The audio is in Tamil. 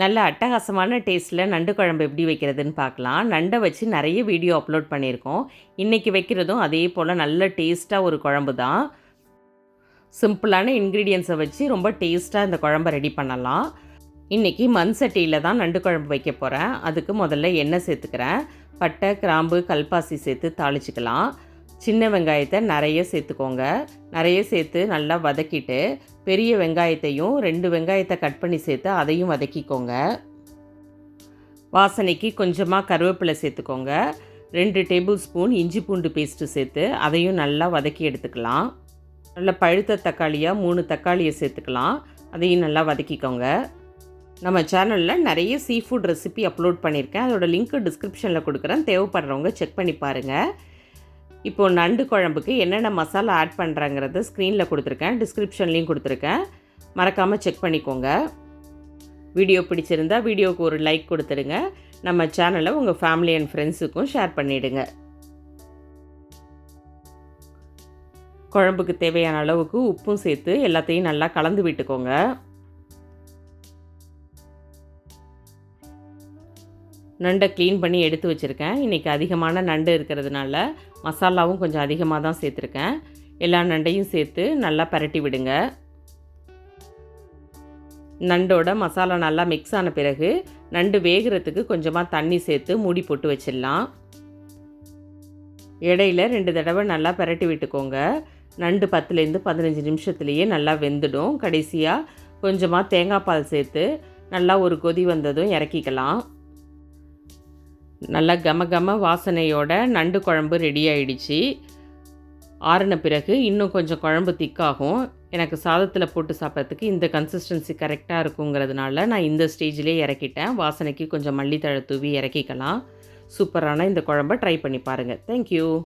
நல்ல அட்டகாசமான டேஸ்ட்டில் நண்டு குழம்பு எப்படி வைக்கிறதுன்னு பார்க்கலாம். நண்டை வச்சு நிறைய வீடியோ அப்லோட் பண்ணியிருக்கோம். இன்றைக்கி வைக்கிறதும் அதே போல் நல்ல டேஸ்ட்டாக ஒரு குழம்பு தான். சிம்பிளான இன்க்ரீடியன்ஸை வச்சு ரொம்ப டேஸ்ட்டாக இந்த குழம்பை ரெடி பண்ணலாம். இன்றைக்கி மண் சட்டியில் தான் நண்டு குழம்பு வைக்க போகிறேன் அதுக்கு முதல்ல எண்ணெய் சேர்த்துக்கிறேன். பட்டை கிராம்பு கல்பாசி சேர்த்து தாளிச்சிக்கலாம். சின்ன வெங்காயத்தை நிறைய சேர்த்துக்கோங்க. நிறைய சேர்த்து நல்லா வதக்கிட்டு பெரிய வெங்காயத்தையும் ரெண்டு வெங்காயத்தை கட் பண்ணி சேர்த்து அதையும் வதக்கிக்கோங்க. வாசனைக்கு கொஞ்சமாக கருவேப்பிலை சேர்த்துக்கோங்க. ரெண்டு டேபிள் ஸ்பூன் இஞ்சி பூண்டு பேஸ்ட்டு சேர்த்து அதையும் நல்லா வதக்கி எடுத்துக்கலாம். நல்ல பழுத்த தக்காளியாக மூணு தக்காளியை சேர்த்துக்கலாம். அதையும் நல்லா வதக்கிக்கோங்க. நம்ம சேனலில் நிறைய சீ ஃபுட் ரெசிபி அப்லோட் பண்ணியிருக்கேன். அதோட லிங்க்கு டிஸ்கிரிப்ஷனில் கொடுக்குறேன். தேவைப்படுறவங்க செக் பண்ணி பாருங்கள் இப்போது நண்டு குழம்புக்கு என்னென்ன மசாலா ஆட் பண்ணுறாங்கிறத ஸ்க்ரீனில் கொடுத்துருக்கேன். டிஸ்கிரிப்ஷன்லேயும் கொடுத்துருக்கேன். மறக்காமல் செக் பண்ணிக்கோங்க. வீடியோ பிடிச்சிருந்தா வீடியோவுக்கு ஒரு லைக் கொடுத்துடுங்க. நம்ம சேனலை உங்கள் ஃபேமிலி அண்ட் ஃப்ரெண்ட்ஸுக்கும் ஷேர் பண்ணிவிடுங்க குழம்புக்கு தேவையான அளவுக்கு உப்பும் சேர்த்து எல்லாத்தையும் நல்லா கலந்து விட்டுக்கோங்க. நண்டை க்ளீன் பண்ணி எடுத்து வச்சுருக்கேன். இன்றைக்கி அதிகமான நண்டு இருக்கிறதுனால மசாலாவும் கொஞ்சம் அதிகமாக தான் சேர்த்துருக்கேன். எல்லா நண்டையும் சேர்த்து நல்லா பரட்டி விடுங்க. நண்டோட மசாலா நல்லா மிக்ஸ் ஆன பிறகு நண்டு வேகிறதுக்கு கொஞ்சமாக தண்ணி சேர்த்து மூடி போட்டு வச்சிடலாம். இடையில ரெண்டு தடவை நல்லா பரட்டி விட்டுக்கோங்க. நண்டு பத்துலேருந்து பதினஞ்சு நிமிஷத்துலேயே நல்லா வெந்துடும். கடைசியாக கொஞ்சமாக தேங்காய் பால் சேர்த்து நல்லா ஒரு கொதி வந்ததும் இறக்கிக்கலாம். நல்லா கம கம வாசனையோட நண்டு குழம்பு ரெடி ஆயிடுச்சு. ஆறின பிறகு இன்னும் கொஞ்சம் குழம்பு திக்காகும். எனக்கு சாதத்தில் போட்டு சாப்பிட்றதுக்கு இந்த கன்சிஸ்டன்சி கரெக்டாக இருக்குங்கிறதுனால நான் இந்த ஸ்டேஜ்லேயே இறக்கிட்டேன். வாசனைக்கு கொஞ்சம் மல்லித்தழை தூவி இறக்கிக்கலாம். சூப்பரான இந்த குழம்பை ட்ரை பண்ணி பாருங்கள் தேங்க்யூ